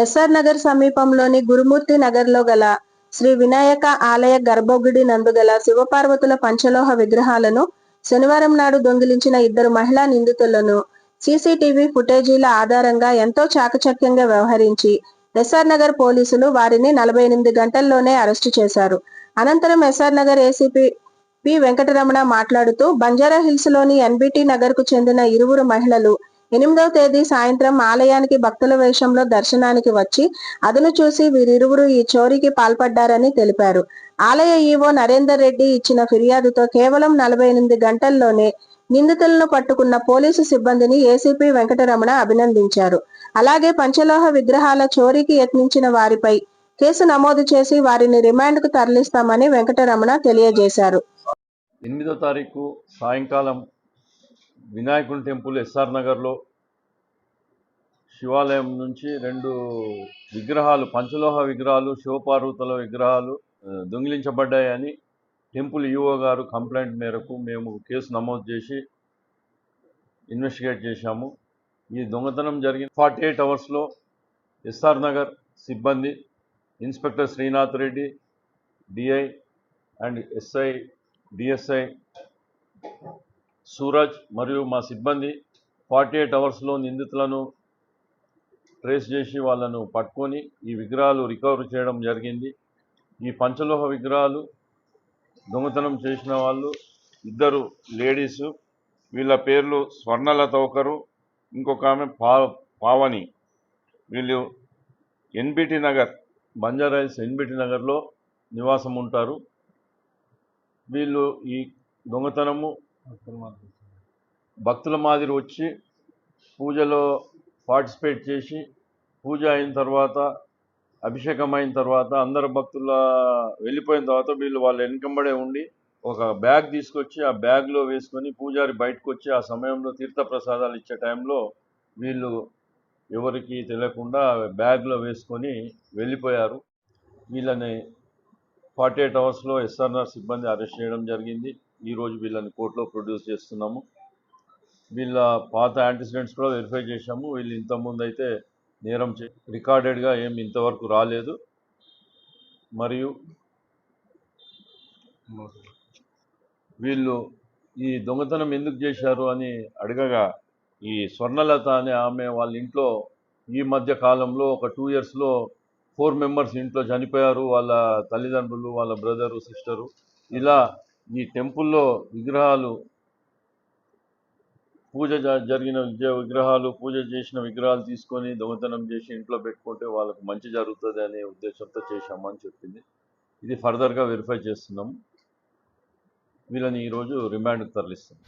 SR Nagar సమీపంలోని గురుమూర్తి నగర్లో గల శ్రీ వినాయక ఆలయ గర్భగుడి నందు గల శివపార్వతుల పంచలోహ విగ్రహాలను శనివారం నాడు దొంగిలించిన ఇద్దరు మహిళా నిందితులను సీసీటీవీ ఫుటేజీల ఆధారంగా ఎంతో చాకచక్యంగా వ్యవహరించి ఎస్ఆర్ నగర్ పోలీసులు వారిని నలభై ఎనిమిది గంటల్లోనే అరెస్టు చేశారు. అనంతరం SR Nagar ACP P Venkataramana మాట్లాడుతూ బంజారా హిల్స్లోని ఎన్బిటి నగర్కు చెందిన ఇరువురు మహిళలు ఎనిమిదవ తేదీ సాయంత్రం ఆలయానికి భక్తుల వేషంలో దర్శనానికి వచ్చి అదను చూసి వీరిరువురు ఈ చోరీకి పాల్పడ్డారని తెలిపారు. ఆలయ ఈవో నరేందర్ రెడ్డి ఇచ్చిన ఫిర్యాదుతో కేవలం నలభై ఎనిమిది గంటల్లోనే నిందితులను పట్టుకున్న పోలీసు సిబ్బందిని ఏసీపీ వెంకటరమణ అభినందించారు. అలాగే పంచలోహ విగ్రహాల చోరీకి యత్నించిన వారిపై కేసు నమోదు చేసి వారిని రిమాండ్కు తరలిస్తామని వెంకటరమణ తెలియజేశారు. ఎనిమిదో తారీఖు సాయంకాలం వినాయకుని టెంపుల్ ఎస్ఆర్ నగర్లో శివాలయం నుంచి రెండు విగ్రహాలు పంచలోహ విగ్రహాలు శివపార్వతుల విగ్రహాలు దొంగిలించబడ్డాయని టెంపుల్ ఈఓ గారు కంప్లైంట్ మేరకు మేము కేసు నమోదు చేసి ఇన్వెస్టిగేట్ చేశాము. ఈ దొంగతనం జరిగిన ఫార్టీ ఎయిట్ అవర్స్లో ఎస్ఆర్ నగర్ సిబ్బంది inspector Srinath Reddy DI and SI DSI Suraj మరియు మా సిబ్బంది ఫార్టీ ఎయిట్ అవర్స్లో నిందితులను ట్రేస్ చేసి వాళ్ళను పట్టుకొని ఈ విగ్రహాలు రికవర్ చేయడం జరిగింది. ఈ పంచలోహ విగ్రహాలు దొంగతనం చేసిన వాళ్ళు ఇద్దరు లేడీసు వీళ్ళ పేర్లు స్వర్ణలత ఒకరు ఇంకొక ఆమె పా పావని. వీళ్ళు ఎన్బిటి నగర్ బంజారాయిల్స్ ఎన్బిటి నగర్లో నివాసం ఉంటారు వీళ్ళు ఈ దొంగతనము భక్తుల మాదిరి వచ్చి పూజలో పార్టిసిపేట్ చేసి పూజ అయిన తర్వాత అభిషేకం అయిన తర్వాత అందరు భక్తుల వెళ్ళిపోయిన తర్వాత వీళ్ళు వాళ్ళ వెనుకంబడే ఉండి ఒక బ్యాగ్ తీసుకొచ్చి ఆ బ్యాగ్లో వేసుకొని పూజారి బయటకు వచ్చి ఆ సమయంలో తీర్థప్రసాదాలు ఇచ్చే టైంలో వీళ్ళు ఎవరికి తెలియకుండా బ్యాగ్లో వేసుకొని వెళ్ళిపోయారు. వీళ్ళని ఫార్టీ ఎయిట్ అవర్స్లో ఎస్ఆర్ఆర్ సిబ్బంది అరెస్ట్ చేయడం జరిగింది. ఈరోజు వీళ్ళని కోర్టులో ప్రొడ్యూస్ చేస్తున్నాము. వీళ్ళ పాత యాంటిసిడెంట్స్ కూడా వెరిఫై చేశాము. వీళ్ళు ఇంతకుముందు అయితే నేరం చే రికార్డెడ్గా ఏమి ఇంతవరకు రాలేదు. మరియు వీళ్ళు ఈ దొంగతనం ఎందుకు చేశారు అని అడగగా ఈ స్వర్ణలత అనే ఆమె వాళ్ళ ఇంట్లో ఈ మధ్య కాలంలో ఒక టూ ఇయర్స్లో ఫోర్ మెంబర్స్ ఇంట్లో చనిపోయారు. వాళ్ళ తల్లిదండ్రులు వాళ్ళ బ్రదరు సిస్టరు ఇలా ఈ టెంపుల్లో విగ్రహాలు పూజ జ- జరిగిన విగ్రహాలు పూజ చేసిన విగ్రహాలు తీసుకొని దొంగతనం చేసి ఇంట్లో పెట్టుకుంటే వాళ్ళకు మంచి జరుగుతుంది అనే ఉద్దేశంతో చేశామని చెప్పింది. ఇది ఫర్దర్గా వెరిఫై చేస్తున్నాం. వీళ్ళని ఈరోజు రిమాండ్కి తరలిస్తాం